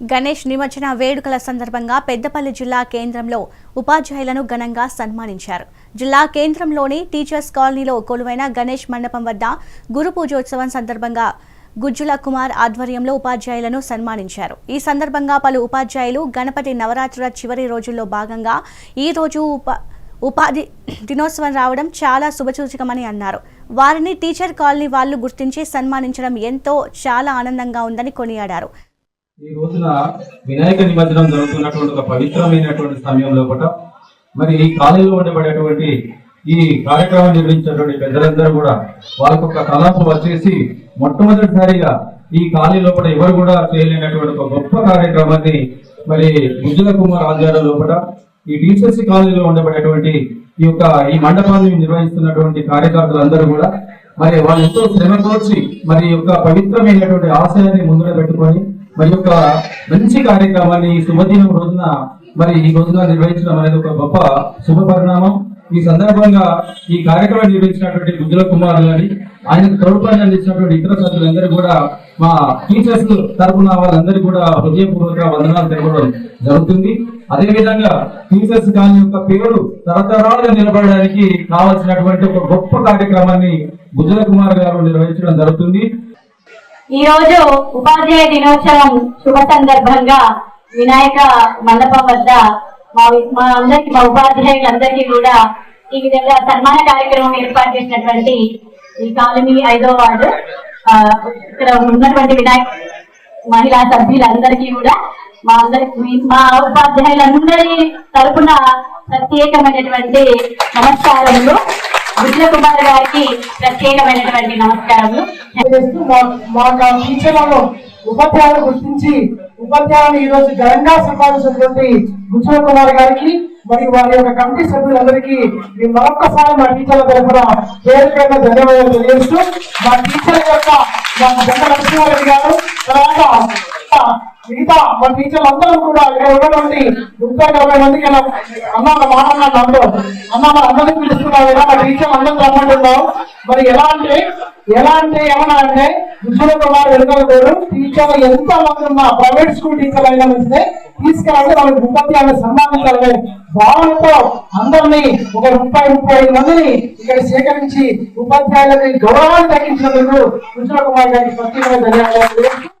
గణేష్ నిమజ్జన వేడుకల సందర్భంగా పెద్దపల్లి జిల్లా కేంద్రంలో ఉపాధ్యాయులను ఘనంగా సన్మానించారు. జిల్లా కేంద్రంలోని టీచర్స్ కాలనీలో కొలువైన గణేష్ మండపం వద్ద గురు పూజోత్సవం సందర్భంగా గుజ్జుల కుమార్ ఆధ్వర్యంలో ఉపాధ్యాయులను సన్మానించారు. ఈ సందర్భంగా పలు ఉపాధ్యాయులు గణపతి నవరాత్రుల చివరి రోజుల్లో భాగంగా ఈ రోజు ఉప ఉపాధి దినోత్సవం రావడం చాలా శుభసూచకమని అన్నారు. వారిని టీచర్ కాలనీ వాళ్ళు గుర్తించి సన్మానించడం ఎంతో చాలా ఆనందంగా ఉందని కొనియాడారు. ఈ రోజున వినాయక నిమజ్జనం జరుగుతున్నటువంటి ఒక పవిత్రమైనటువంటి సమయంలో కూడా మరి ఈ కాలేజీలో ఉండబడేటువంటి ఈ కార్యక్రమం నిర్వహించినటువంటి పెద్దలందరూ కూడా వాళ్ళకు ఒక వచ్చేసి మొట్టమొదటిసారిగా ఈ కాలనీ లోపల ఎవరు కూడా చేయలేనటువంటి ఒక గొప్ప కార్యక్రమాన్ని మరి గుజ్జల కుమార్ ఆధ్వర్యం లోపల ఈ టీచర్స్ కాలనీలో ఉండబడేటువంటి ఈ యొక్క ఈ మండపాన్ని నిర్వహిస్తున్నటువంటి కార్యకర్తలందరూ కూడా మరి వాళ్ళు ఎంతో శ్రమ కోర్చి మరి ఈ యొక్క పవిత్రమైనటువంటి ఆశయాన్ని ముందుగా పెట్టుకొని మరి యొక్క మంచి కార్యక్రమాన్ని ఈ శుభదినం రోజున మరి ఈ రోజున నిర్వహించడం అనేది ఒక గొప్ప శుభ పరిణామం. ఈ సందర్భంగా ఈ కార్యక్రమం నిర్వహించినటువంటి గుజ్జల కుమార్ గారి ఆయన తోడ్పడి అందించినటువంటి ఇతర సభ్యులందరూ కూడా మా టీచర్స్ తరపున వాళ్ళందరూ కూడా హృదయపూర్వక వందనాలు తెలపడం జరుగుతుంది. అదే విధంగా టీచర్స్ కాలనీ యొక్క పేరు తరతరాలుగా నిలబడడానికి కావాల్సినటువంటి ఒక గొప్ప కార్యక్రమాన్ని గుజ్జల కుమార్ గారు నిర్వహించడం జరుగుతుంది. ఈ రోజు ఉపాధ్యాయ దినోత్సవం శుభ సందర్భంగా వినాయక మండపం వద్ద మా మా అందరికి మా ఉపాధ్యాయులందరికీ కూడా ఈ విధంగా సన్మాన కార్యక్రమం ఏర్పాటు చేసినటువంటి ఈ కాలనీ ఐదో వార్డు. ఇక్కడ ఉన్నటువంటి వినాయక మహిళా సభ్యులందరికీ కూడా మా అందరి మా ఉపాధ్యాయులందరి తరపున ప్రత్యేకమైనటువంటి నమస్కారములు. విజయ కుమార్ గారికి ప్రత్యేకమైనటువంటి నమస్కారములు. మా- టీచర్లను ఉపాధ్యాయులు గుర్తించి ఉపాధ్యాయులను ఈ రోజు ఘనంగా సంపాదించినటువంటి విజయ కుమార్ గారికి మరియు వారి యొక్క కమిటీ సభ్యులందరికీ మేము మరొక్కసారి మా టీచర్ల తరఫున పేరు పేరున ధన్యవాదాలు తెలియజేస్తూ మా టీచర్ యొక్క మా జంట నరసింహారెడ్డి గారు తర్వాత మిగతా మన టీచర్లు అందరూ కూడా ఇక్కడ ఉన్నటువంటి ముప్పై నలభై మందికి అన్న ఒక మాట అన్నా అందరూ అన్న మరి అందరినీ పిలుస్తున్నావు ఇలా మా టీచర్లు అందరూ రమ్మంటున్నావు మరి ఎలా అంటే ఎలా అంటే ఏమన్నా అంటే విజయ కుమార్ వెనుకలు టీచర్లు ఎంత మంది ఉన్నా ప్రైవేట్ స్కూల్ టీచర్లు అయినా మంచిదే తీసుకెళ్ళాలి వాళ్ళకి ఉపాధ్యాయులు సన్మానించాలని భావనతో అందరినీ ఒక ముప్పై ముప్పై ఐదు మందిని ఇక్కడ సేకరించి ఉపాధ్యాయులకి గౌరవాన్ని తగ్గించినందుకు విజయ కుమార్ గారికి ప్రత్యేకంగా ధన్యవాదాలు.